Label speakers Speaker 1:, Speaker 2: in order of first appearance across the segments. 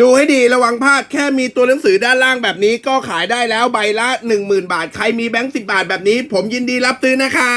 Speaker 1: ดูให้ดีระวังพลาดแค่มีตัวหนังสือด้านล่างแบบนี้ก็ขายได้แล้วใบละ 10,000 บาท ใครมีแบงค์สิบาทแบบนี้ ผมยินดีรับซื้อนะครั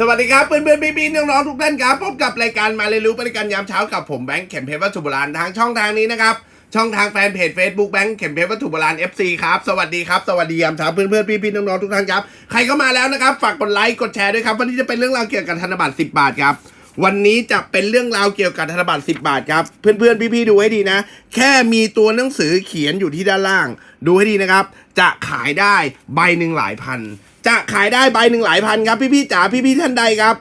Speaker 1: สวัสดีครับเพื่อนเพื่อนๆพี่ๆน้องๆทุกท่านครับพบกับรายการมาเรียนรู้บริการยามเช้ากับผมแบงค์เข็มเพชรวัตถุโบราณทางช่องทางนี้นะครับช่องทางแฟนเพจ Facebook แบงค์เข็มเพชรวัตถุโบราณ FC ครับสวัสดีครับสวัสดียามเช้าเพื่อนเพื่อนๆพี่ๆน้องๆทุกท่านครับใครเข้ามาแล้วนะครับฝากกดไลค์กดแชร์ด้วยครับวันนี้จะเป็นเรื่องราวเกี่ยวกับธนบัตร10 บาทครับวันนี้จะเป็นเรื่องราวเกี่ยวกับธนบัตร10 บาทครับเพื่อนๆพี่ๆดูให้ดีนะ แค่มีตัวหนังสือเขียนอยู่ที่ด้านล่าง ดูให้ดีนะครับ จะขายได้ใบหนึ่งหลายพัน จะขายได้ใบหนึ่งหลายพันครับ พี่ๆจ๋าพี่ๆท่านใดครับ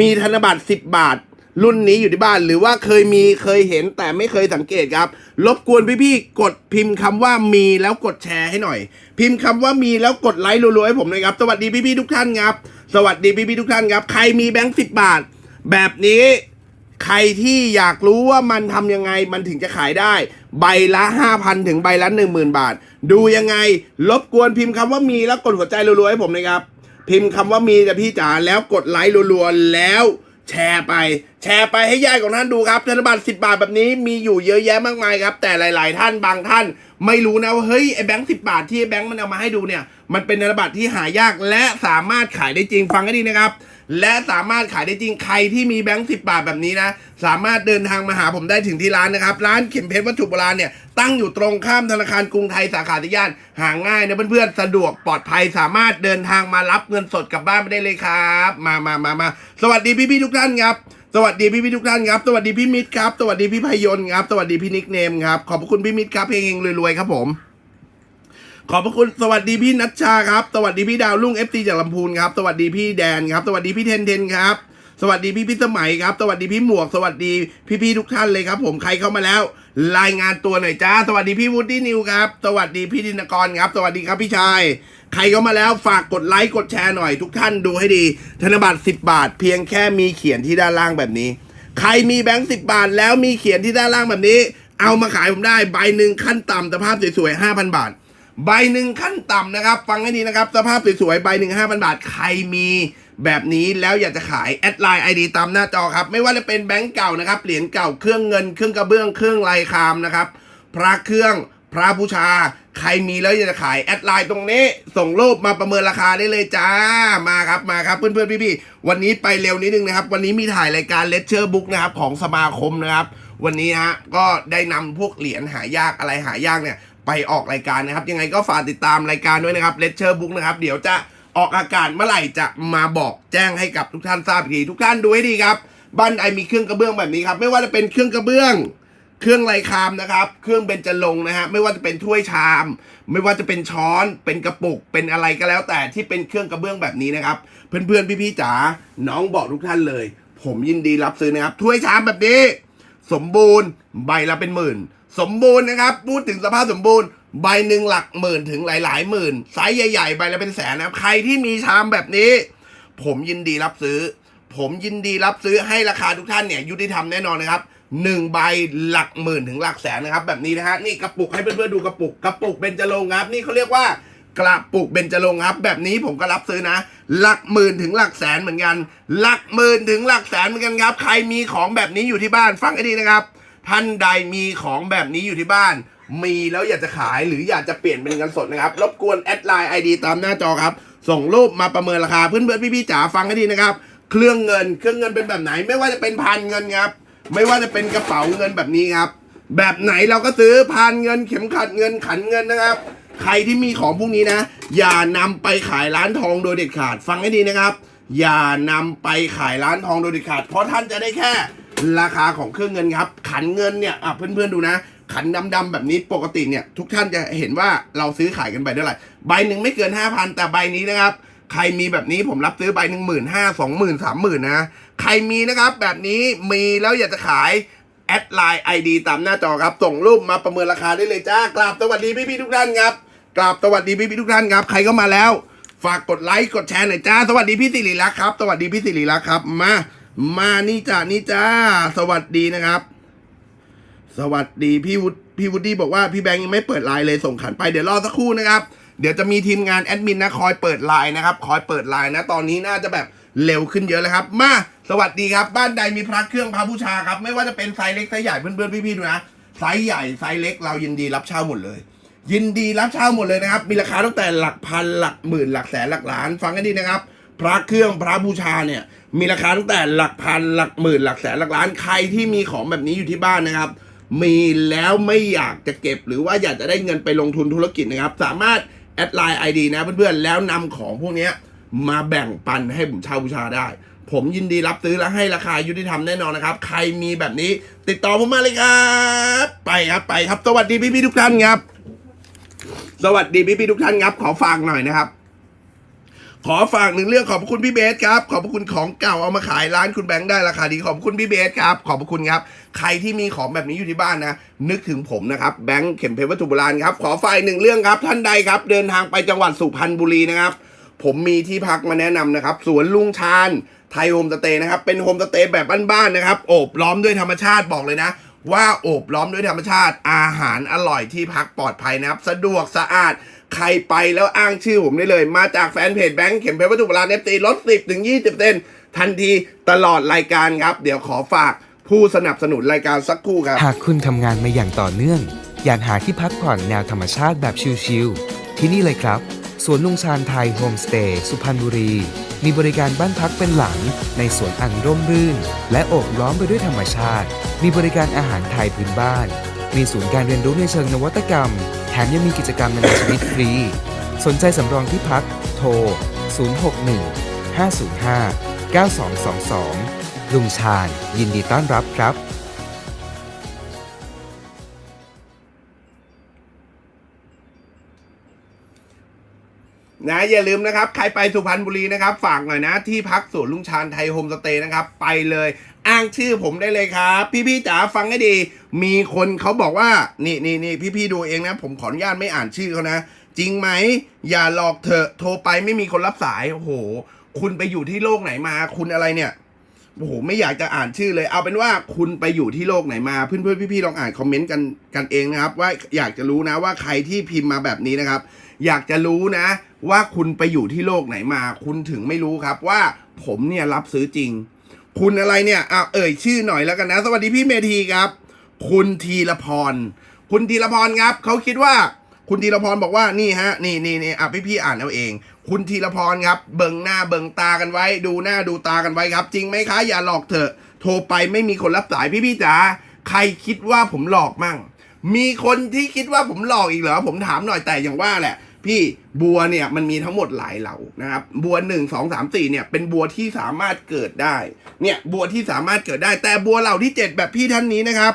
Speaker 1: มีธนบัตร 10 บาท รุ่นนี้อยู่ที่บ้าน หรือว่าเคยมีเคยเห็นแต่ไม่เคยสังเกตครับ รบกวนพี่ๆกดพิมพ์คำว่ามีแล้วกดแชร์ให้หน่อย พิมพ์คำว่ามีแล้วกดไลค์รัวๆให้ผมหน่อยครับ สวัสดีพี่ๆทุกท่านครับ สวัสดีพี่ๆทุกท่านครับ ใครมีแบงค์สิบบาท แบบนี้ใครที่อยากรู้ว่ามันทำยังไงมันถึงจะขายได้ ใบละ 5,000 ถึงใบละ 10,000 บาท ดูยังไง รบกวนพิมพ์คำว่ามีแล้วกดหัวใจรัวๆให้ผมนะครับ พิมพ์คำว่ามีแต่พี่จ๋าแล้วกดไลค์รัวๆแล้วแชร์ไป แชร์ไปให้ญาติของท่านดูครับธนบัตร10 บาทแบบนี้มีอยู่เยอะแยะมากมายครับ แต่หลาย ๆ ท่านบางท่าน ไม่รู้นะว่าเฮ้ยไอ้แบงค์สิบาทที่ไอ้แบงค์มันเอามาให้ดูเนี่ย มันเป็นธนบัตรที่หายากและสามารถขายได้จริงฟังให้ดีนะครับ และสามารถขายได้จริงใครที่มีแบงค์สิบาทแบบนี้นะ สามารถเดินทางมาหาผมได้ถึงที่ร้านนะครับ ร้านเข็มเพชรวัตถุโบราณเนี่ยตั้งอยู่ตรงข้ามธนาคารกรุงไทยสาขาที่ย่าน หาง่ายนะเพื่อนๆ สะดวกปลอดภัยสามารถเดินทางมารับเงินสดกลับบ้านไปได้เลยครับ มามามามาสวัสดีพี่ๆทุกท่านครับสวัสดีพี่พี่ทุกท่านครับ สวัสดีพี่มิตรครับ สวัสดีพี่พยนต์ครับ สวัสดีพี่นิกเนมครับ ขอบคุณพี่มิตรครับเฮงๆรวยๆครับผม ขอบพระคุณสวัสดีพี่นัชชาครับ สวัสดีพี่ดาวรุ่งเอฟซีจากลำพูนครับ สวัสดีพี่แดนครับ สวัสดีพี่เทนเทนครับ สวัสดีพี่พิสมัยครับ สวัสดีพี่หมวก สวัสดีพี่ๆทุกท่านเลยครับ ผมใครเข้ามาแล้ว รายงานตัวหน่อยจ้า สวัสดีพี่วูดดี้นิวครับ สวัสดีพี่ดินกรครับ สวัสดีครับพี่ชาย ใครเข้ามาแล้วฝากกดไลค์กดแชร์หน่อยทุกท่านดูให้ดี ธนบัตร10 บาท เพียงแค่มีเขียนที่ด้านล่างแบบนี้ ใครมีแบงค์สิบาทแล้วมีเขียนที่ด้านล่างแบบนี้ เอามาขายผมได้ใบหนึ่งขั้นต่ำสภาพสวยๆห้าพันบาท ใบหนึ่งขั้นต่ำนะครับ ฟังให้ดีนะครับ สภาพสวยๆใบหนึ่งห้าพันบาทใครมีแบบนี้แล้วอยากจะขายแอดไลน์ไอดีตามหน้าจอครับ ไม่ว่าจะเป็นแบงก์เก่านะครับเหรียญเก่าเครื่องเงินเครื่องกระเบื้องเครื่องลายคามนะครับ พระเครื่องพระบูชา ใครมีแล้วอยากจะขายแอดไลน์ตรงนี้ ส่งรูปมาประเมินราคาได้เลยจ้ามาครับมาครับเพื่อนๆพี่ๆวันนี้ไปเร็วนิดนึงนะครับ วันนี้มีถ่ายรายการเลคเชอร์บุ๊กนะครับของสมาคมนะครับ วันนี้ฮะก็ได้นำพวกเหรียญหายากอะไรหายากเนี่ยไปออกรายการนะครับ ยังไงก็ฝากติดตามรายการด้วยนะครับเลเชอร์บุ๊กนะครับ เดี๋ยวจะออกอากาศเมื่อไหร่จะมาบอกแจ้งให้กับทุกท่านทราบอีทีทุกท่านดูให้ดีครับบ้านไอมีเครื่องกระเบื้องแบบนี้ครับ ไม่ว่าจะเป็นเครื่องกระเบื้อง เครื่องไรคามนะครับ เครื่องเบญจรงนะฮะไม่ว่าจะเป็นถ้วยชาม ไม่ว่าจะเป็นช้อนเป็นกระปุก เป็นอะไรก็แล้ว แต่ที่เป็นเครื่องกระเบื้องแบบนี้นะครับ เพื่อนๆพี่ๆจ๋าน้องบอกทุกท่านเลย ผมยินดีรับซื้อนะครับถ้วยชามแบบนี้ สมบูรณ์ ใบละเป็นหมื่น สมบูรณ์นะครับ พูดถึงสภาพสมบูรณ์ ใบหนึ่งหลักหมื่นถึงหลายๆหมื่นไซส์ใหญ่ ๆ ใบละเป็นแสนนะครับ ใครที่มีชามแบบนี้ ผมยินดีรับซื้อ ผมยินดีรับซื้อให้ราคาทุกท่านเนี่ยยุติธรรมแน่นอนนะครับหนึ่งใบหลักหมื่นถึงหลักแสนนะครับ แบบนี้นะฮะนี่กระปุกให้เพื่อนๆดูกระปุกกระปุกเบญจรงค์ครับ นี่เขาเรียกว่า กระปุกเบญจรงครับ แบบนี้ผมก็รับซื้อนะ หลักหมื่นถึงหลักแสนเหมือนกัน หลักหมื่นถึงหลักแสนเหมือนกันครับ ใครมีของแบบนี้อยู่ที่บ้านฟังให้ดีนะครับ ท่านใดมีของแบบนี้อยู่ที่บ้าน มีแล้วอยากจะขายหรืออยากจะเปลี่ยนเป็นเงินสดนะครับ รบกวนแอดไลน์ไอดีตามหน้าจอครับ ส่งรูปมาประเมินราคาเพื่อนๆพี่ๆจ๋าฟังให้ดีนะครับ เครื่องเงินเครื่องเงินเป็นแบบไหน ไม่ว่าจะเป็นพันเงินครับ ไม่ว่าจะเป็นกระเป๋าเงินแบบนี้ครับ แบบไหนเราก็ซื้อพันเงินเข็มขัดเงินขันเงินนะครับ ใครที่มีของพวกนี้นะ อย่านำไปขายร้านทองโดยเด็ดขาด ฟังให้ดีนะครับ อย่านำไปขายร้านทองโดยเด็ดขาด เพราะท่านจะได้แค่ ราคาของเครื่องเงินครับ ขันเงินเนี่ยอะเพื่อนๆดูนะ ขันดำๆแบบนี้ปกติเนี่ย ทุกท่านจะเห็นว่าเราซื้อขายกันไปเท่าไหร่ใบหนึ่งไม่เกินห้าพันแต่ใบนี้นะครับใครมีแบบนี้ผมรับซื้อใบหนึ่งหมื่นห้าสองหมื่นสามหมื่นนะ ใครมีนะครับแบบนี้มีแล้วอยากจะขาย แอดไลน์ไอดีตามหน้าจอครับ ส่งรูปมาประเมินราคาได้เลยจ้ากราบสวัสดีพี่ๆทุกท่านครับ กราบสวัสดีพี่ๆทุกท่านครับ ใครเข้ามาแล้ว ฝากกดไลค์กดแชร์หน่อยจ้า สวัสดีพี่สิริรักษ์ครับ สวัสดีพี่สิริรักษ์ครับ มา มานี่จ้านี่จ้า สวัสดีนะครับ สวัสดีพี่วุฒิพี่วุฒิบอกว่าพี่แบงค์ยังไม่เปิดไลน์เลยส่งขันไปเดี๋ยวรอสักครู่นะครับ เดี๋ยวจะมีทีมงานแอดมินนะคอยเปิดไลน์นะครับ คอยเปิดไลน์นะ ตอนนี้น่าจะแบบเร็วขึ้นเยอะเลยครับ มา สวัสดีครับ บ้านใดมีพระเครื่องพระบูชาครับ ไม่ว่าจะเป็นไซส์เล็กไซส์ใหญ่เพื่อนๆพี่ๆดูนะ ไซส์ใหญ่ไซส์เล็กเรายินดีรับเช่าหมดเลย ยินดีรับเช่าหมดเลยนะครับ มีราคาตั้งแต่หลักพันหลักหมื่นหลักแสนหลักล้าน ฟังกันดีนะครับ พระเครื่องพระบูชาเนี่ย มีราคาตั้งแต่หลักพันหลักหมื่นหลักแสนหลักล้าน ใครที่มีของแบบนี้อยู่ที่บ้านนะครับ มีแล้วไม่อยากจะเก็บ หรือว่าอยากจะได้เงินไปลงทุนธุรกิจนะครับ สามารถแอดไลน์ไอดีนะเพื่อนๆ แล้วนำของพวกนี้มาแบ่งปันให้ผมเช่าบูชาได้ ผมยินดีรับซื้อและให้ราคายุติธรรมแน่นอนนะครับ ใครมีแบบนี้ติดต่อผมมาเลยครับ ไปครับไปครับ สวัสดีพี่ๆทุกท่านครับ สวัสดีพี่ๆทุกท่านครับ ขอฝากหน่อยนะครับ ขอฝากหนึ่งเรื่องขอบคุณพี่เบสครับ ขอบคุณของเก่าเอามาขายร้านคุณแบงค์ได้ราคาดีขอบคุณพี่เบสครับ ขอบคุณครับ ใครที่มีของแบบนี้อยู่ที่บ้านนะ นึกถึงผมนะครับแบงค์เข็มเพชรวัตถุโบราณครับขอฝากอีกหนึ่งเรื่องครับท่านใดครับ เดินทางไปจังหวัดสุพรรณบุรีนะครับ ผมมีที่พักมาแนะนำนะครับสวนลุงชาญไทยโฮมสเตย์นะครับเป็นโฮมสเตย์แบบบ้านๆนะครับโอบล้อมด้วยธรรมชาติบอกเลยนะ ว่าโอบล้อมด้วยธรรมชาติ อาหารอร่อยที่พักปลอดภัยนะครับ สะดวกสะอาดใครไปแล้วอ้างชื่อผมได้เลย มาจากแฟนเพจแบงค์เข็มเพชรวัตถุโบราณเอฟซีลด 10 ถึง 20เซนทันทีตลอดรายการครับ เดี๋ยวขอฝากผู้สนับสนุนรายการสักครู่ครับ
Speaker 2: หากคุณทำงานมาอย่างต่อเนื่อง อยากหาที่พักผ่อนแนวธรรมชาติแบบชิลๆที่นี่เลยครับ สวนลุงชาญไทยโฮมสเตย์สุพรรณบุรี มีบริการบ้านพักเป็นหลัง ในสวนอันร่มรื่น และโอบล้อมไปด้วยธรรมชาติ มีบริการอาหารไทยพื้นบ้าน มีศูนย์การเรียนรู้ในเชิงนวัตกรรม แถมยังมีกิจกรรมนานาชนิดฟรี สนใจสำรองที่พัก โทร 061 505 9222 ลุงชาญยินดีต้อนรับครับ
Speaker 1: นะอย่าลืมนะครับ ใครไปสุพรรณบุรีนะครับ ฝากหน่อยนะ ที่พักสวนลุงชาญไทยโฮมสเตย์นะครับ ไปเลยอ้างชื่อผมได้เลยครับ พี่ๆจ๋าฟังให้ดี มีคนเขาบอกว่า นี่นี่นี่พี่ๆดูเองนะ ผมขออนุญาตไม่อ่านชื่อเขานะ จริงไหม อย่าหลอกเถอะโทรไปไม่มีคนรับสายโอ้โห คุณไปอยู่ที่โลกไหนมา คุณอะไรเนี่ยโอ้โหไม่อยากจะอ่านชื่อเลย เอาเป็นว่าคุณไปอยู่ที่โลกไหนมาเพื่อนๆพี่ๆลองอ่านคอมเมนต์กันกันเองนะครับ ว่าอยากจะรู้นะว่าใครที่พิมพ์มาแบบนี้นะครับ อยากจะรู้นะ ว่าคุณไปอยู่ที่โลกไหนมา คุณถึงไม่รู้ครับว่าผมเนี่ยรับซื้อจริง คุณอะไรเนี่ยอะเอ่ยชื่อหน่อยแล้วกันนะ สวัสดีพี่เมธีครับ คุณธีรพร คุณธีรพรครับเขาคิดว่าคุณธีรพรบอกว่านี่ฮะนี่นี่นี่อะพี่พี่ๆอ่านเอาเอง คุณธีรพรครับ เบิงหน้าเบิงตากันไว้ ดูหน้าดูตากันไว้ครับ จริงไหมคะ อย่าหลอกเถอะ โทรไปไม่มีคนรับสายพี่พี่ๆจ๋าใครคิดว่าผมหลอกมั่ง มีคนที่คิดว่าผมหลอกอีกเหรอผมถามหน่อยแต่อย่างว่าแหละ พี่บัวเนี่ยมันมีทั้งหมดหลายเหล่านะครับ บัวหนึ่งสองสามสี่เนี่ยเป็นบัวที่สามารถเกิดได้ เนี่ยบัวที่สามารถเกิดได้ แต่บัวเหล่าที่เจ็ดแบบพี่ท่านนี้นะครับ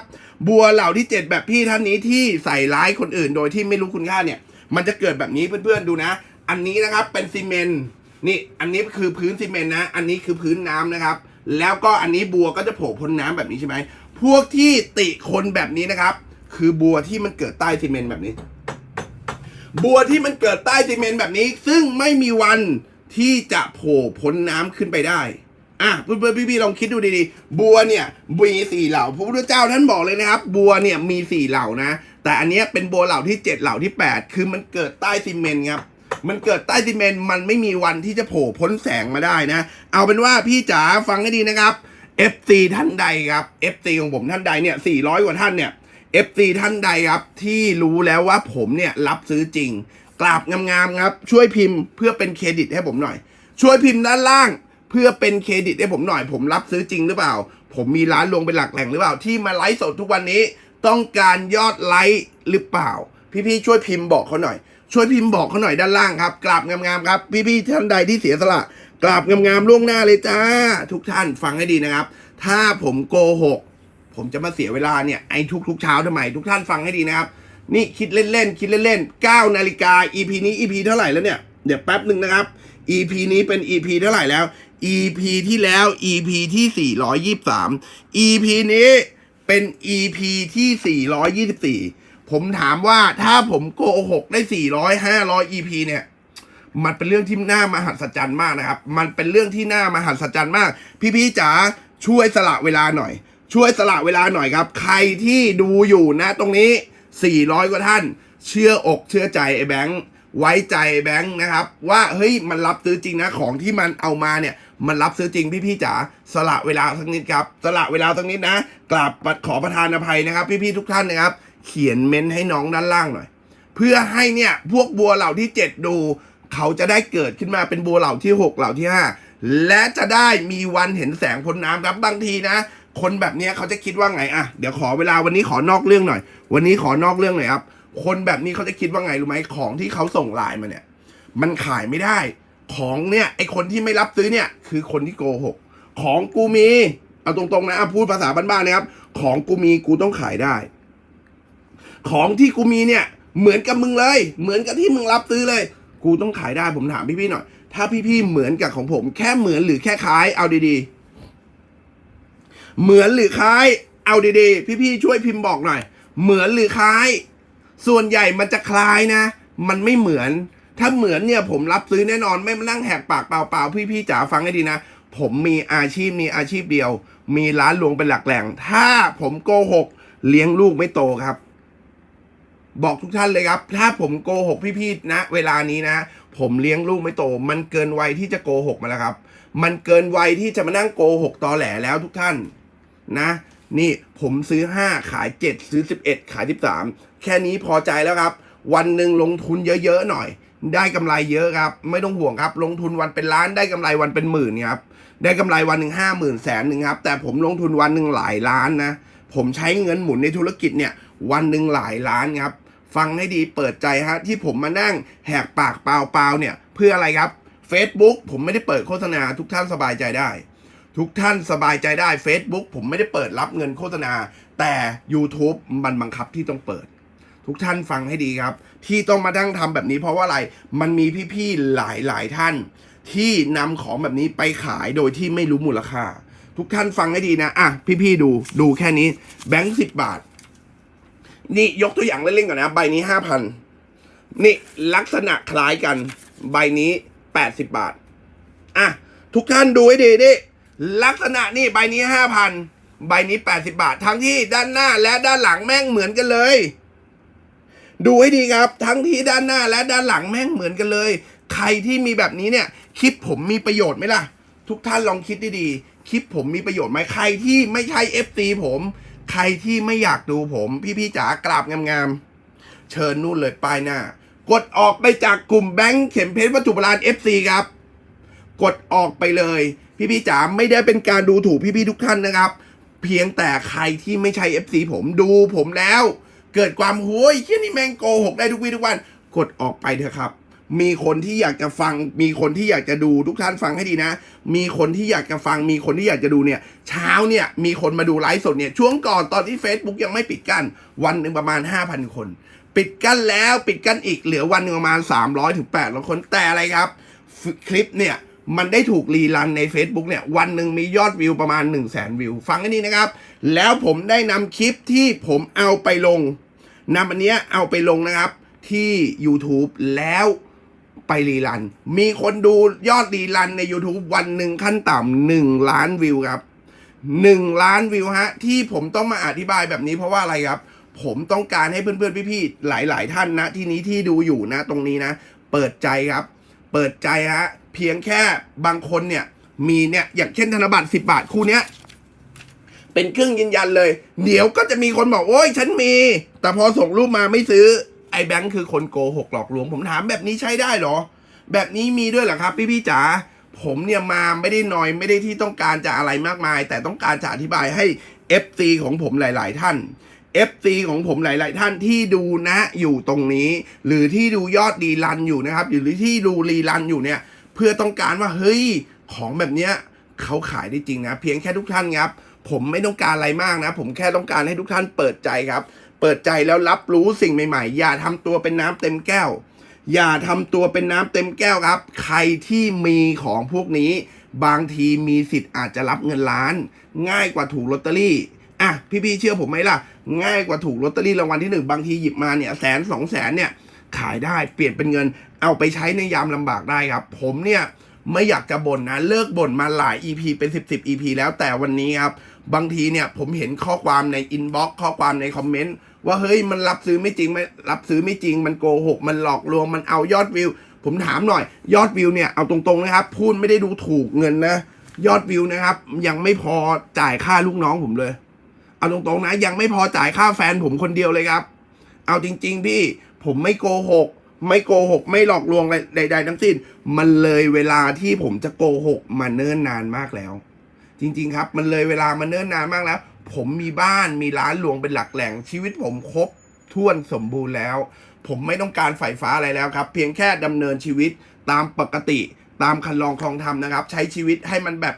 Speaker 1: บัวเหล่าที่เจ็ดแบบพี่ท่านนี้ที่ใส่ร้ายคนอื่น โดยที่ไม่รู้คุณค่าเนี่ย มันจะเกิดแบบนี้เพื่อนๆดูนะ อันนี้นะครับเป็นซีเมนต์นี่อันนี้คือพื้นซีเมนต์นะ อันนี้คือพื้นน้ำนะครับ แล้วก็อันนี้บัวก็จะโผล่พ้นน้ำแบบนี้ใช่ไหมพวกที่ติคนแบบนี้นะครับ คือบัวที่มันเกิดใต้ซีเมนต์แบบนี้ บัวที่มันเกิดใต้ซีเมนต์แบบนี้ ซึ่งไม่มีวันที่จะโผล่พ้นน้ำขึ้นไปได้อะเพื่อนๆพี่ๆลองคิดดูดีๆ บัวเนี่ยมีสี่เหล่าพระพุทธเจ้าท่านบอกเลยนะครับ บัวเนี่ยมีสี่เหล่านะ แต่อันนี้เป็นบัวเหล่าที่เจ็ดเหล่าที่แปดคือมันเกิดใต้ซีเมนต์ครับมันเกิดใต้ซีเมนต์มันไม่มีวันที่จะโผล่พ้นแสงมาได้นะ เอาเป็นว่าพี่จ๋าฟังให้ดีนะครับ FC ท่านใดครับ FC ของผมท่านใดเนี่ย400 กว่าท่านเนี่ย FC ท่านใดครับ ที่รู้แล้วว่าผมเนี่ยรับซื้อจริง กราบงามๆครับ ช่วยพิมพ์เพื่อเป็นเครดิตให้ผมหน่อย ช่วยพิมพ์ด้านล่างเพื่อเป็นเครดิตให้ผมหน่อย ผมรับซื้อจริงหรือเปล่า ผมมีร้านลงเป็นหลักแหล่งหรือเปล่า ที่มาไลฟ์สดทุกวันนี้ ต้องการยอดไลค์หรือเปล่า พี่ๆช่วยพิมพ์บอกเขาหน่อย ช่วยพิมพ์บอกเขาหน่อยด้านล่างครับกราบงามๆครับ พี่ๆท่านใดที่เสียสละกราบงามๆล่วงหน้าเลยจ้า ทุกท่านฟังให้ดีนะครับ ถ้าผมโกหก ผมจะมาเสียเวลาเนี่ยไอ้ทุกๆเช้าทำไม ทุกท่านฟังให้ดีนะครับ นี่คิดเล่นๆ คิดเล่นๆ9นาฬิกา EP นี้ EP เท่าไหร่แล้วเนี่ย เดี๋ยวแป๊บหนึ่งนะครับ EP นี้เป็น EP เท่าไหร่แล้ว EP ที่แล้ว EP ที่ 423 EP นี้เป็น EP ที่ 424 ผมถามว่าถ้าผมโกหกได้ 400 500 EP เนี่ยมันเป็นเรื่องที่น่ามหัศจรรย์มากนะครับ มันเป็นเรื่องที่น่ามหัศจรรย์มาก พี่ๆจ๋าช่วยสละเวลาหน่อย ช่วยสละเวลาหน่อยครับ ใครที่ดูอยู่นะตรงนี้ 400 กว่าท่าน เชื่ออกเชื่อใจไอ้แบงค์ไว้ใจแบงค์นะครับ ว่าเฮ้ยมันรับซื้อจริงนะของที่มันเอามาเนี่ย มันรับซื้อจริงพี่ๆจ๋าสละเวลาสักนิดครับสละเวลาสักนิดนะกราบขอประทานอภัยนะครับ พี่ๆทุกท่านนะครับ เขียนเม้นให้น้องด้านล่างหน่อย เพื่อให้เนี่ยพวกบัวเหล่าที่ 7 ดู เขาจะได้เกิดขึ้นมาเป็นบัวเหล่าที่ 6 เหล่าที่ 5 และจะได้มีวันเห็นแสงพ้นน้ำครับบางทีนะ คนแบบนี้เขาจะคิดว่าไงอะเดี๋ยวขอเวลาวันนี้ขอนอกเรื่องหน่อย วันนี้ขอนอกเรื่องหน่อยครับคนแบบนี้เขาจะคิดว่าไงรู้ไหมของที่เขาส่งไลน์มาเนี่ย มันขายไม่ได้ ของเนี่ยไอคนที่ไม่รับซื้อเนี่ย คือคนที่โกหกของกูมี เอาตรงๆนะอะพูดภาษาบ้านๆนะครับ ของกูมีกูต้องขายได้ ของที่กูมีเนี่ย เหมือนกับมึงเลย เหมือนกับที่มึงรับซื้อเลย กูต้องขายได้ผมถามพี่ๆหน่อย ถ้าพี่ๆเหมือนกับของผม แค่เหมือนหรือแค่คล้ายเอาดีๆ เหมือนหรือคล้าย เอาดีๆ พี่ๆช่วยพิมพ์บอกหน่อย เหมือนหรือคล้าย ส่วนใหญ่มันจะคล้ายนะ มันไม่เหมือน ถ้าเหมือนเนี่ยผมรับซื้อแน่นอนไม่มานั่งแหกปากเปล่าๆพี่ๆจ๋าฟังให้ดีนะ ผมมีอาชีพมีอาชีพเดียว มีร้านหลวงเป็นหลักแหล่ง ถ้าผมโกหก เลี้ยงลูกไม่โตครับ บอกทุกท่านเลยครับ ถ้าผมโกหกพี่ๆนะ เวลานี้นะ ผมเลี้ยงลูกไม่โต มันเกินวัยที่จะโกหกมาแล้วครับ มันเกินวัยที่จะมานั่งโกหกตอแหลแล้วทุกท่าน นะ นี่ผมซื้อ 5 ขาย 7 ซื้อ 11 ขาย 13 แค่นี้พอใจแล้วครับ วันหนึ่งลงทุนเยอะๆหน่อย ได้กำไรเยอะครับ ไม่ต้องห่วงครับ ลงทุนวันเป็นล้านได้กำไรวันเป็นหมื่นเนี่ยครับได้กำไรวันหนึ่งห้าหมื่นแสนหนึ่งครับ แต่ผมลงทุนวันหนึ่งหลายล้านนะ ผมใช้เงินหมุนในธุรกิจเนี่ย วันหนึ่งหลายล้านครับ ฟังให้ดีเปิดใจฮะที่ผมมานั่งแหกปากเปล่าๆเนี่ย เพื่ออะไรครับ Facebook ผมไม่ได้เปิดโฆษณาทุกท่านสบายใจได้ ทุกท่านสบายใจได้ Facebook ผมไม่ได้เปิดรับเงินโฆษณา แต่ YouTube มันบังคับที่ต้องเปิด ทุกท่านฟังให้ดีครับ ที่ต้องมาดั้งทำแบบนี้เพราะว่าอะไรมันมีพี่ๆหลายหลายๆท่าน ที่นำของแบบนี้ไปขายโดยที่ไม่รู้มูลค่า ทุกท่านฟังให้ดีนะอะพี่ๆดูดูแค่นี้แบงค์สิบบาท นี่ยกตัวอย่างเล่นๆก่อนนะ ใบนี้ห้าพันนี่ลักษณะคล้ายกัน ใบนี้แปดสิบบาทอะทุกท่านดูให้ดีดิ ลักษณะนี่ใบนี้ห้าพันใบนี้แปดสิบาท ทั้งที่ด้านหน้าและด้านหลังแม่งเหมือนกันเลย ดูให้ดีครับ ทั้งที่ด้านหน้าและด้านหลังแม่งเหมือนกันเลย ใครที่มีแบบนี้เนี่ยคลิปผมมีประโยชน์ไหมล่ะ ทุกท่านลองคิดดีๆคลิปผมมีประโยชน์ไหมใครที่ไม่ใช่ FC ผม ใครที่ไม่อยากดูผม พี่ๆจ๋ากราบงามๆเชิญนู่นเลยป้ายหน้ากดออกไปจากกลุ่มแบงค์เข็มเพชรวัตถุโบราณ FC ครับ กดออกไปเลย พี่ๆจ๋าไม่ได้เป็นการดูถูกพี่ๆทุกท่านนะครับ เพียงแต่ใครที่ไม่ใช่ FC ผมดูผมแล้ว เกิดความโห้ยเชี่ยนี่แมงโกหกได้ทุกวี่ทุกวันกดออกไปเถอะครับ มีคนที่อยากจะฟัง มีคนที่อยากจะดูทุกท่านฟังให้ดีนะ มีคนที่อยากจะฟัง มีคนที่อยากจะดูเนี่ย เช้าเนี่ยมีคนมาดูไลฟ์สดเนี่ยช่วงก่อนตอนที่ Facebook ยังไม่ปิดกั้นวันหนึ่งประมาณ 5,000 คน ปิดกั้นแล้วปิดกั้นอีกเหลือวันหนึ่งประมาณ 300ถึง800คนแต่อะไรครับ คลิปเนี่ย มันได้ถูกรีรันใน Facebook เนี่ย วันหนึ่งมียอดวิวประมาณ 1 0 0 0 0แสนวิว ฟังให้ดีนะครับ แล้วผมได้นำคลิปที่ผมเอาไปลงนำอันเนี้ยเอาไปลงนะครับที่ YouTube แล้วไปรีรัน มีคนดูยอดรีรันใน YouTube วันหนึ่งขั้นต่ำหนึ่งล้านวิวครับหนึ่งล้านวิวฮะ ที่ผมต้องมาอธิบายแบบนี้เพราะว่าอะไรครับ ผมต้องการให้เพื่อนๆ พี่ๆ หลายๆ ท่านนะที่นี้ที่ดูอยู่นะตรงนี้นะ เปิดใจครับ เปิดใจฮะ เพียงแค่บางคนเนี่ย มีเนี่ยอย่างเช่นธนบัตร10บาทคู่เนี้ยเป็นเครื่องยืนยันเลย เดี๋ยวก็จะมีคนบอกโอ้ยฉันมี แต่พอส่งรูปมาไม่ซื้อไอ้แบงค์คือคนโกหกหลอกลวง ผมถามแบบนี้ใช้ได้เหรอ แบบนี้มีด้วยเหรอครับ พี่พี่จ๋าผมเนี่ยมาไม่ได้นอยไม่ได้ที่ต้องการจะอะไรมากมาย แต่ต้องการจะอธิบายให้ FC ของผมหลาย ๆ ท่าน FC ของผมหลาย ๆ ท่านที่ดูนะอยู่ตรงนี้ หรือที่ดูยอดรีรันอยู่นะครับ หรือที่ดูรีรันอยู่เนี่ย เพื่อต้องการว่าเฮ้ยของแบบเนี้ยเขาขายได้จริงนะ เพียงแค่ทุกท่านครับ ผมไม่ต้องการอะไรมากนะ ผมแค่ต้องการให้ทุกท่านเปิดใจครับ เปิดใจแล้วรับรู้สิ่งใหม่ๆ อย่าทำตัวเป็นน้ำเต็มแก้ว อย่าทำตัวเป็นน้ำเต็มแก้วครับ ใครที่มีของพวกนี้ บางทีมีสิทธิ์อาจจะรับเงินล้าน ง่ายกว่าถูกลอตเตอรี่อะพี่ๆเชื่อผมไหมล่ะ ง่ายกว่าถูกลอตเตอรี่รางวัลที่หนึ่งบางทีหยิบมาเนี่ยแสนสองแสนเนี่ยขายได้เปลี่ยนเป็นเงิน เอาไปใช้ในยามลำบากได้ครับ ผมเนี่ยไม่อยากจะบ่นนะเลิกบ่นมาหลาย EP เป็น 10 10 EP แล้วแต่วันนี้ครับ บางทีเนี่ยผมเห็นข้อความในอินบ็อกข้อความในคอมเมนต์ว่าเฮ้ยมันรับซื้อไม่จริงไม่รับซื้อไม่จริง มันโกหก มันหลอกลวงมันเอายอดวิว ผมถามหน่อย ยอดวิวเนี่ยเอาตรงๆนะครับ พูดไม่ได้ดูถูกเงินนะ ยอดวิวนะครับ ยังไม่พอจ่ายค่าลูกน้องผมเลย เอาตรงๆนะ ยังไม่พอจ่ายค่าแฟนผมคนเดียวเลยครับ เอาจริง ๆ พี่ผมไม่โกหก ไม่โกหก ไม่หลอกลวงใด ๆ ทั้งสิ้น มันเลยเวลาที่ผมจะโกหกมาเนิ่นนานมากแล้ว จริง ๆ ครับ มันเลยเวลามาเนิ่นนานมากแล้ว ผมมีบ้านมีร้านหลวงเป็นหลักแหล่งชีวิตผมครบถ้วนสมบูรณ์แล้ว ผมไม่ต้องการไฟฟ้าอะไรแล้วครับ เพียงแค่ดำเนินชีวิตตามปกติตามคันลองคลองธรรมนะครับ ใช้ชีวิตให้มันแบบ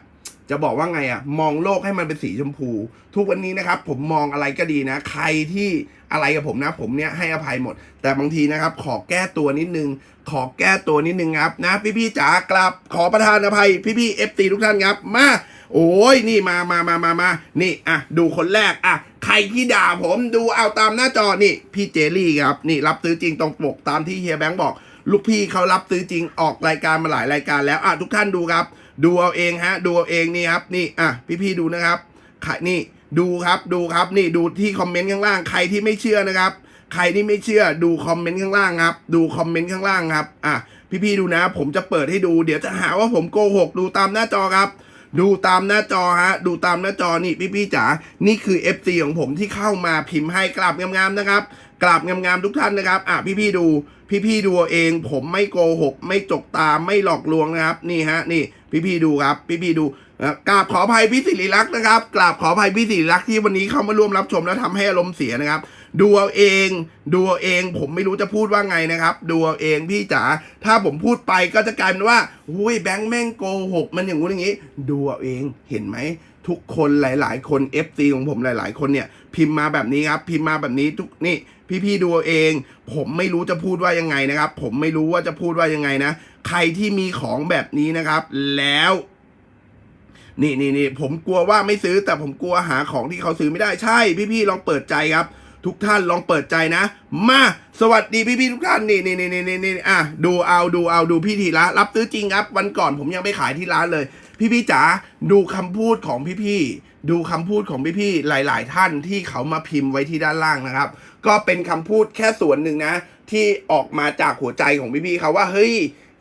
Speaker 1: จะบอกว่าไงอะมองโลกให้มันเป็นสีชมพู ทุกวันนี้นะครับ ผมมองอะไรก็ดีนะ ใครที่ อะไรกับผมนะผมเนี่ยให้อภัยหมด แต่บางทีนะครับ ขอแก้ตัวนิดนึง ขอแก้ตัวนิดนึงครับนะ พี่ๆจ๋ากลับขอประทานอภัย พี่ๆเอฟตีทุกท่านครับมาโอ้ยนี่มามามามามานี่อะดูคนแรกอะใครที่ด่าผมดูเอาตามหน้าจอนี่ พี่เจลี่ครับนี่รับซื้อจริงตรงปกตามที่เฮียแบงค์บอก ลูกพี่เขารับซื้อจริงออกรายการมาหลายรายการแล้วอะทุกท่านดูครับ ดูเอาเองฮะ ดูเอาเองนี่ครับ นี่อะพี่ๆดูนะครับใครนี่ ดูครับดูครับนี่ดูที่คอมเมนต์ข้างล่างใครที่ไม่เชื่อนะครับ ใครที่ไม่เชื่อดูคอมเมนต์ข้างล่างครับ ดูคอมเมนต์ข้างล่างครับอะพี่ๆดูนะ ผมจะเปิดให้ดู เดี๋ยวจะหาว่าผมโกหกดูตามหน้าจอครับ ดูตามหน้าจอฮะดูตามหน้าจอนี่พี่ๆจ๋านี่คือ FC ของผมที่เข้ามาพิมพ์ให้กราบงามๆนะครับกราบงามๆทุกท่านนะครับอะพี่ๆดู พี่ๆดูเอง ผมไม่โกหก ไม่จกตาไม่หลอกลวงนะครับ นี่ฮะนี่พี่ๆดูครับ พี่ๆดู กราบขออภัยพี่สิริลักษ์นะครับกราบขออภัยพี่สิริลักษ์ที่วันนี้เข้ามาร่วมรับชมแล้วทำให้อารมณ์เสียนะครับ ดูเอาเอง ดูเอาเอง ผมไม่รู้จะพูดว่าไงนะครับ ดูเอาเองพี่จ๋าถ้าผมพูดไปก็จะกลายเป็นว่าอุ้ยแบงค์แม่งโกหกมันอย่างงู้นอย่างนี้ ดูเอาเองเห็นไหมทุกคนหลาย ๆ คน FC ของผมหลาย ๆ คนเนี่ยพิมพ์มาแบบนี้ครับ พิมพ์มาแบบนี้ทุกนี่พี่ๆดูเอาเองผมไม่รู้จะพูดว่ายังไงนะครับ ผมไม่รู้ว่าจะพูดว่ายังไงนะ ใครที่มีของแบบนี้นะครับ แล้ว นี่นี่นี่ผมกลัวว่าไม่ซื้อแต่ผมกลัวหาของที่เขาซื้อไม่ได้ใช่ พี่ๆลองเปิดใจครับ ทุกท่านลองเปิดใจนะ มาสวัสดีพี่ๆทุกท่านนี่นี่นี่นี่นี่นี่อะดูเอาดูเอาดูพี่ธีระรับซื้อจริงครับวันก่อนผมยังไปขายที่ร้านเลย พี่ๆจ๋าดูคำพูดของพี่ๆดูคำพูดของพี่ๆหลาย ๆ ท่านที่เขามาพิมพ์ไว้ที่ด้านล่างนะครับ ก็เป็นคำพูดแค่ส่วนหนึ่งนะ ที่ออกมาจากหัวใจของพี่ๆเขาว่าเฮ้ย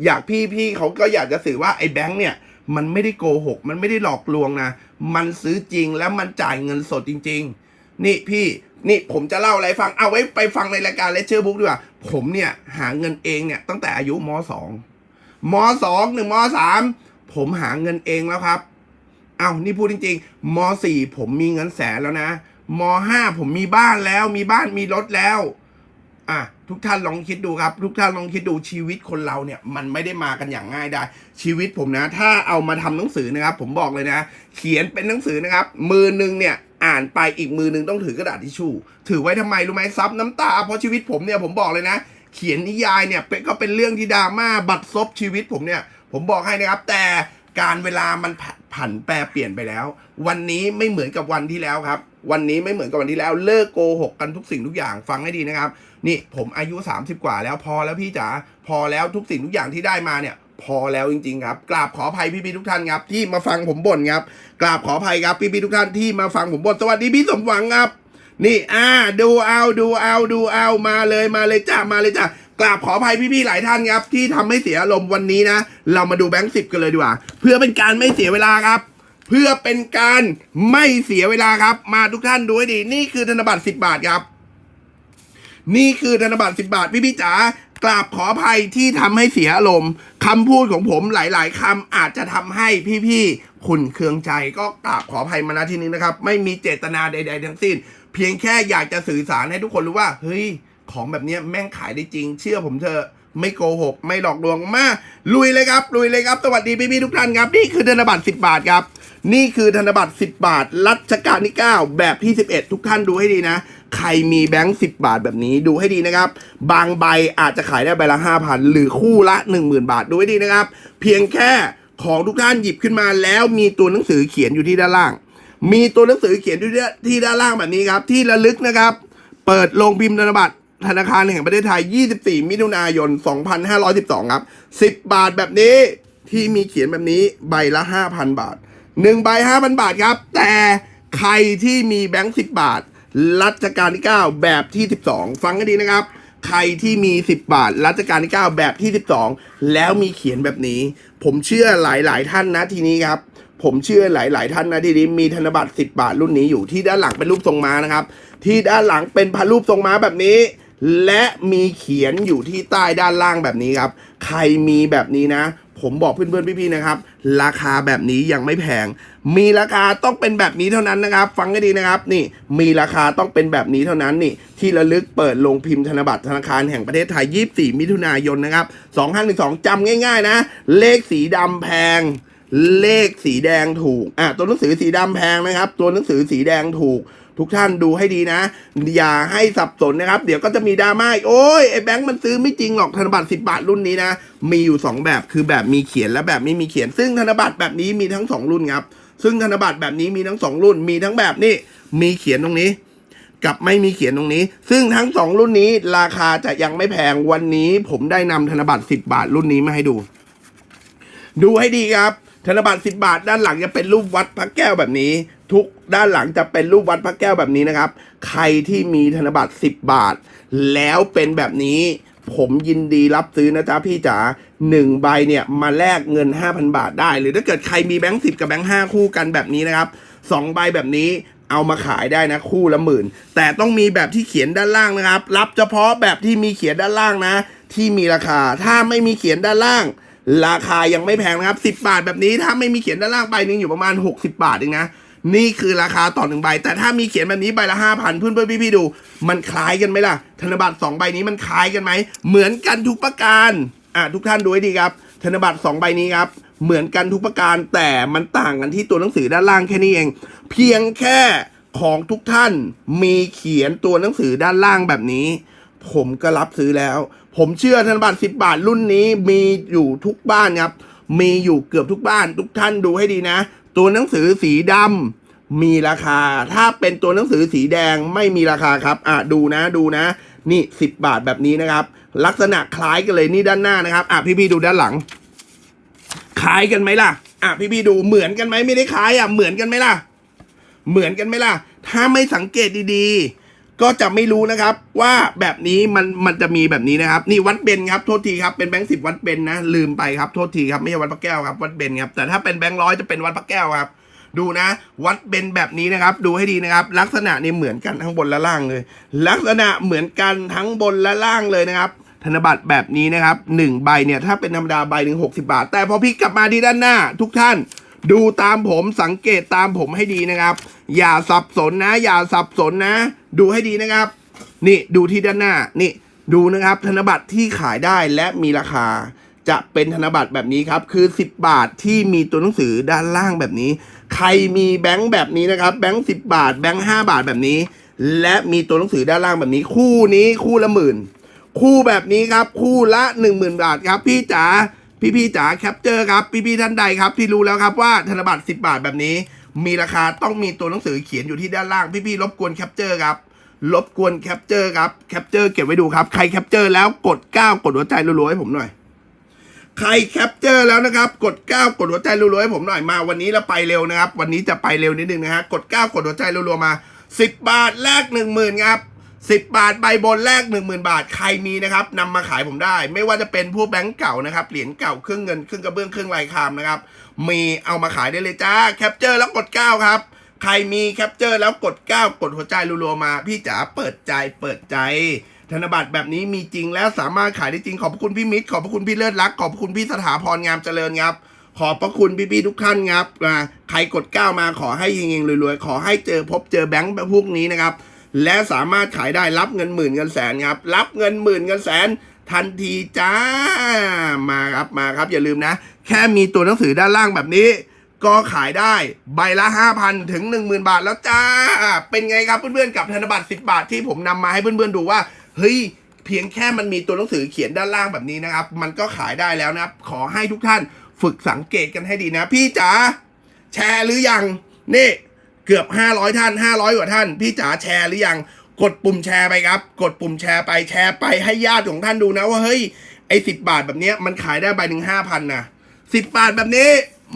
Speaker 1: อยากพี่ๆเขาก็อยากจะสื่อว่าไอ้แบงค์เนี่ย มันไม่ได้โกหก มันไม่ได้หลอกลวงนะ มันซื้อจริงแล้วมันจ่ายเงินสดจริง ๆ นี่พี่นี่ผมจะเล่าอะไรฟังเอาไว้ไปฟังในรายการเลเชอร์บุ๊กดีกว่า ผมเนี่ยหาเงินเองเนี่ยตั้งแต่อายุมสองมสองหนึ่งมสามผมหาเงินเองแล้วครับ เอานี่พูดจริงๆมสี่ผมมีเงินแสนแล้วนะมห้าผมมีบ้านแล้ว มีบ้านมีรถแล้ว อะทุกท่านลองคิดดูครับ ทุกท่านลองคิดดูชีวิตคนเราเนี่ย มันไม่ได้มากันอย่างง่ายได้ ชีวิตผมนะ ถ้าเอามาทำหนังสือนะครับ ผมบอกเลยนะ เขียนเป็นหนังสือนะครับ มือหนึ่งเนี่ยอ่านไปอีกมือหนึ่งต้องถือกระดาษทิชชู่ถือไว้ทำไมรู้ไหมซับน้ำตาเพราะชีวิตผมเนี่ยผมบอกเลยนะ เขียนนิยายเนี่ยเป็นก็เป็นเรื่องที่ดราม่าบัดซบชีวิตผมเนี่ย ผมบอกให้นะครับ แต่การเวลามันผันผันแปรเปลี่ยนไปแล้ว วันนี้ไม่เหมือนกับวันที่แล้วครับ วันนี้ไม่เหมือนกับวันที่แล้วเลิกโกหกกันทุกสิ่งทุกอย่างฟังให้ดีนะครับ นี่ผมอายุ 30 กว่าแล้วพอแล้วพี่จ๋าพอแล้วทุกสิ่งทุกอย่างที่ได้มาเนี่ยพอแล้วจริงๆครับกราบขออภัยพี่ๆทุกท่านครับที่มาฟังผมบ่นครับกราบขออภัยครับพี่ๆทุกท่านที่มาฟังผมบ่นสวัสดีพี่สมหวังครับ นี่อ่าดูเอาดูเอาดูเอามาเลยมาเลยจ้ามาเลยจ้ากราบขออภัยพี่ๆหลายท่านครับที่ทำให้เสียอารมณ์วันนี้นะ เรามาดูแบงค์สิบกันเลยดีกว่า เพื่อเป็นการไม่เสียเวลาครับ เพื่อเป็นการไม่เสียเวลาครับ มาทุกท่านดูให้ดี นี่คือธนบัตร 10 บาทครับ นี่คือธนบัตร 10 บาท พี่พี่ๆจ๋ากราบขออภัยที่ทำให้เสียอารมณ์คำพูดของผมหลาย ๆคำอาจจะทำให้พี่ๆขุนเคืองใจก็กราบขออภัยมาณที่นี้นะครับ ไม่มีเจตนาใด ๆ ทั้งสิ้น เพียงแค่อยากจะสื่อสารให้ทุกคนรู้ว่า เฮ้ย ของแบบนี้แม่งขายได้จริง เชื่อผมเถอะ ไม่โกหก ไม่หลอกลวงมาลุยเลยครับ ลุยเลยครับ สวัสดีพี่ๆทุกท่านครับ นี่คือธนบัตร10 บาทครับ นี่คือธนบัตร10 บาท รัชกาลที่ 9 แบบที่ 11 ทุกท่านดูให้ดีนะ ใครมีแบงค์10 บาทแบบนี้ดูให้ดีนะครับ บางใบอาจจะขายได้ใบละ 5,000 หรือคู่ละ 10,000 บาทดูให้ดีนะครับ เพียงแค่ของทุกท่านหยิบขึ้นมาแล้วมีตัวหนังสือเขียนอยู่ที่ด้านล่าง มีตัวหนังสือเขียนอยู่ที่ด้านล่างแบบนี้ครับ ที่ระลึกนะครับ เปิดลงพิมพ์ธนบัตร ธนาคารแห่งประเทศไทย 24 มิถุนายน 2512 ครับ 10 บาทแบบนี้ที่มีเขียนแบบนี้ใบละ 5,000 บาท1ใบ5,000 บาทครับ แต่ใครที่มีแบงค์ 10 บาท รัชกาลที่ 9 แบบที่ 12 ฟังกันดีนะครับ ใครที่มี 10 บาท รัชกาลที่ 9 แบบที่ 12 แล้วมีเขียนแบบนี้ ผมเชื่อหลาย ๆ ท่านนะทีนี้ครับผมเชื่อหลาย ๆ ท่านนะที่นี้มีธนบัตร 10 บาทรุ่นนี้อยู่ที่ด้านหลังเป็นรูปทรงม้านะครับ ที่ด้านหลังเป็นพันรูปทรงม้าแบบนี้ และมีเขียนอยู่ที่ใต้ด้านล่างแบบนี้ครับ ใครมีแบบนี้นะ ผมบอกเพื่อนๆพี่ๆนะครับ ราคาแบบนี้ยังไม่แพง มีราคาต้องเป็นแบบนี้เท่านั้นนะครับ ฟังให้ดีนะครับ นี่ มีราคาต้องเป็นแบบนี้เท่านั้นนี่ ที่ระลึกเปิดลงพิมพ์ธนบัตรธนาคารแห่งประเทศไทย 24 มิถุนายนนะครับ2512จำง่าย ๆ นะ เลขสีดำแพงเลขสีแดงถูก อะ ตัวหนังสือสีดำแพงนะครับ ตัวหนังสือสีแดงถูก ทุกท่านดูให้ดีนะ อย่าให้สับสนนะครับ เดี๋ยวก็จะมีดราม่าอีกโอ้ยไอ้แบงค์มันซื้อไม่จริงหรอกธนบัตร10 บาทรุ่นนี้นะ มีอยู่ 2 แบบคือแบบมีเขียนและแบบไม่มีเขียน ซึ่งธนบัตรแบบนี้มีทั้ง 2 รุ่นครับ ซึ่งธนบัตรแบบนี้มีทั้ง 2 รุ่น มีทั้งแบบนี่มีเขียนตรงนี้ กับไม่มีเขียนตรงนี้ ซึ่งทั้ง 2 รุ่นนี้ราคาจะยังไม่แพงวันนี้ ผมได้นำธนบัตร10 บาทรุ่นนี้มาให้ดู ดูให้ดีครับธนบัตร10 บาทด้านหลังจะเป็นรูปวัดพระแก้วแบบนี้ทุกด้านหลังจะเป็นรูปวัดพระแก้วแบบนี้นะครับ ใครที่มีธนบัตร 10 บาท แล้วเป็นแบบนี้ผมยินดีรับซื้อนะจ๊ะพี่จ๋าหนึ่งใบเนี่ยมาแลกเงิน 5,000 บาทได้ หรือถ้าเกิดใครมีแบงค์สิกับแบงค์ห้าคู่กันแบบนี้นะครับสองใบแบบนี้เอามาขายได้นะคู่ละหมื่น แต่ต้องมีแบบที่เขียนด้านล่างนะครับ รับเฉพาะแบบที่มีเขียนด้านล่างนะ ที่มีราคาถ้าไม่มีเขียนด้านล่าง ราคายังไม่แพงนะครับ 10 บาทแบบนี้ถ้าไม่มีเขียนด้านล่างใบหนึงอยู่ประมาณ 60 บาทเองนะ นี่คือราคาต่อหนึ่งใบ แต่ถ้ามีเขียนแบบนี้ใบละ5,000เพื่อนเพื่อนๆพี่ๆดู มันคล้ายกันไหมล่ะ ธนบัตร2ใบนี้มันคล้ายกันไหม เหมือนกันทุกประการอะทุกท่านดูให้ดีครับ ธนบัตร2ใบนี้ครับ เหมือนกันทุกประการแต่มันต่างกันที่ตัวหนังสือด้านล่างแค่นี้เอง เพียงแค่ของทุกท่านมีเขียนตัวหนังสือด้านล่างแบบนี้ ผมก็รับซื้อแล้ว ผมเชื่อธนบัตร10 บาทรุ่นนี้มีอยู่ทุกบ้านครับมีอยู่เกือบทุกบ้าน ทุกท่านดูให้ดีนะ ตัวหนังสือสีดำมีราคา ถ้าเป็นตัวหนังสือสีแดงไม่มีราคาครับ อะดูนะดูนะ นี่ 10 บาทแบบนี้นะครับ ลักษณะคล้ายกันเลยนี่ด้านหน้านะครับ อะพี่พีดูด้านหลัง คล้ายกันไหมล่ะ อะพี่พีดูเหมือนกันไหมไม่ได้คล้ายอะเหมือนกันไหมล่ะ เหมือนกันไหมล่ะ ถ้าไม่สังเกตดีๆ ก็จะไม่รู้นะครับว่าแบบนี้มันมันจะมีแบบนี้นะครับ นี่วัดเบนครับโทษทีครับเป็นแบงค์สิบวัดเบนนะลืมไปครับโทษทีครับไม่ใช่วัดพระแก้วครับวัดเบนครับแต่ถ้าเป็นแบงค์ร้อยจะเป็นวัดพระแก้วครับ ดูนะ วัดเบนแบบนี้นะครับ ดูให้ดีนะครับ ลักษณะนี่เหมือนกันทั้งบนและล่างเลย ลักษณะเหมือนกันทั้งบนและล่างเลยนะครับ ธนบัตรแบบนี้นะครับหนึ่งใบเนี่ยถ้าเป็นธรรมดาใบหนึ่งหกสิบาท แต่พอพลิกกลับมาที่ด้านหน้า ทุกท่าน ดูตามผมสังเกตตามผมให้ดีนะครับ อย่าสับสนนะ อย่าสับสนนะ ดูให้ดีนะครับ นี่ดูที่ด้านหน้านี่ดูนะครับธนบัตรที่ขายได้และมีราคา จะเป็นธนบัตรแบบนี้ครับ คือ 10 บาทที่มีตัวหนังสือด้านล่างแบบนี้ ใครมีแบงค์แบบนี้นะครับ แบงค์สิบาท แบงค์ห้าบาทแบบนี้ และมีตัวหนังสือด้านล่างแบบนี้ คู่นี้คู่ละหมื่น คู่แบบนี้ครับ คู่ละ 1 0,000 บาทครับ พี่จ๋า พี่พี่ๆจ๋าแคปเจอร์ครับพี่พี่ๆท่านใดครับ ที่รู้แล้วครับว่าธนบัตร10 บาทแบบนี้ มีราคาต้องมีตัวหนังสือเขียนอยู่ที่ด้านล่าง พี่พี่ๆรบกวนแคปเจอร์ครับรบกวนแคปเจอร์ครับแคปเจอร์เก็บไว้ดูครับใครแคปเจอร์แล้วกด9กดหัวใจรัวๆให้ผมหน่อยใครแคปเจอร์แล้วนะครับ กด 9 กดหัวใจรัวๆให้ผมหน่อยมา วันนี้เราไปเร็วนะครับ วันนี้จะไปเร็วนิดนึงนะฮะกด 9 กดหัวใจรัวๆมา 10 บาทแลก10,000ครับ 10 บาทใบบนแรก 10,000 บาทใครมีนะครับนำมาขายผมได้ ไม่ว่าจะเป็นพวกแบงก์เก่านะครับเหรียญเก่าเครื่องเงินเครื่องกระเบื้องเครื่องลายคามนะครับมีเอามาขายได้เลยจ้าแคปเจอร์แล้วกด 9 ครับ ใครมีแคปเจอร์แล้วกด 9 กดหัวใจรัวๆมา พี่จ๋าเปิดใจเปิดใจ ธนบัตรแบบนี้มีจริงแล้วสามารถขายได้จริงขอบพระคุณพี่มิตรขอบพระคุณพี่เลิศรักขอบพระคุณพี่สถาพรงามเจริญครับขอบพระคุณพี่ๆทุกท่านครับใครกดก้ามาขอให้เฮงๆรวยๆขอให้เจอพบเจอแบงค์พวกนี้นะครับ และสามารถขายได้รับเงินหมื่นเงินแสนครับ รับเงินหมื่นเงินแสนทันทีจ้ามาครับมาครับ อย่าลืมนะ แค่มีตัวหนังสือด้านล่างแบบนี้ ก็ขายได้ใบละ 5,000 ถึง 10,000 บาทแล้วจ้า เป็นไงครับเพื่อนๆกับธนบัตร 10 บาทที่ผมนำมาให้เพื่อนๆดูว่า เฮ้ยเพียงแค่มันมีตัวหนังสือเขียนด้านล่างแบบนี้นะครับ มันก็ขายได้แล้วนะครับ ขอให้ทุกท่านฝึกสังเกตกันให้ดีนะ พี่จ๋าแชร์หรือยังนี่ เกือบ 500 ท่าน 500 กว่าท่าน พี่จ๋าแชร์หรือยัง กดปุ่มแชร์ไปครับ กดปุ่มแชร์ไปแชร์ไปให้ญาติของท่านดูนะว่าเฮ้ยไอ้สิบาทแบบนี้มันขายได้ใบหนึ่งห้าพันนะสิบบาทแบบนี้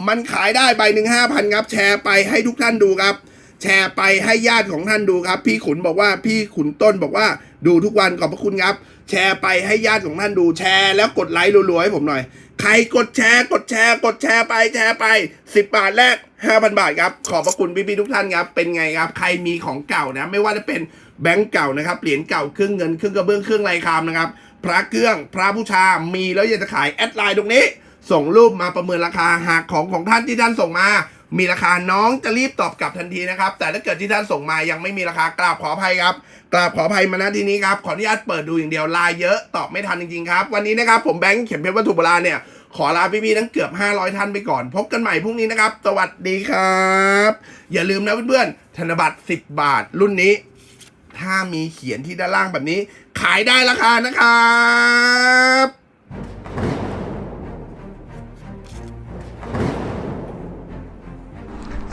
Speaker 1: มันขายได้ใบหนึ่งห้าพันครับ แชร์ไปให้ทุกท่านดูครับ แชร์ไปให้ญาติของท่านดูครับ พี่ขุนบอกว่าพี่ขุนต้นบอกว่าดูทุกวันขอบพระคุณครับ แชร์ไปให้ญาติของท่านดูแชร์แล้วกดไลค์รัวๆให้ผมหน่อย ใครกดแชร์ กดแชร์ กดแชร์ไปแชร์ไป 10 บาทแรก 5,000 บาทครับ ขอบพระคุณพี่ๆทุกท่านครับ เป็นไงครับ ใครมีของเก่านะ ไม่ว่าจะเป็นแบงก์เก่านะครับ เหรียญเก่าเครื่องเงินเครื่องกระเบื้องเครื่องไรคามนะครับ พระเครื่อง พระผู้ชา มีแล้วอยากจะขายแอดไลน์ตรงนี้ ส่งรูปมาประเมินราคา หากของของท่านที่ท่านส่งมา มีราคาน้องจะรีบตอบกลับทันทีนะครับ แต่ถ้าเกิดที่ท่านส่งมายังไม่มีราคากราบขออภัยครับกราบขออภัยมาณที่นี้ครับขออนุญาตเปิดดูอย่างเดียวลายเยอะตอบไม่ทันจริงๆครับ วันนี้นะครับผมแบงค์เข็มเพชรวัตถุโบราณเนี่ยขอลาพี่ๆทั้งเกือบ 500 ท่านไปก่อน พบกันใหม่พรุ่งนี้นะครับ สวัสดีครับ อย่าลืมนะเพื่อนๆ ธนบัตร 10 บาทรุ่นนี้ ถ้ามีเขียนที่ด้านล่างแบบนี้ ขายได้ราคานะครับ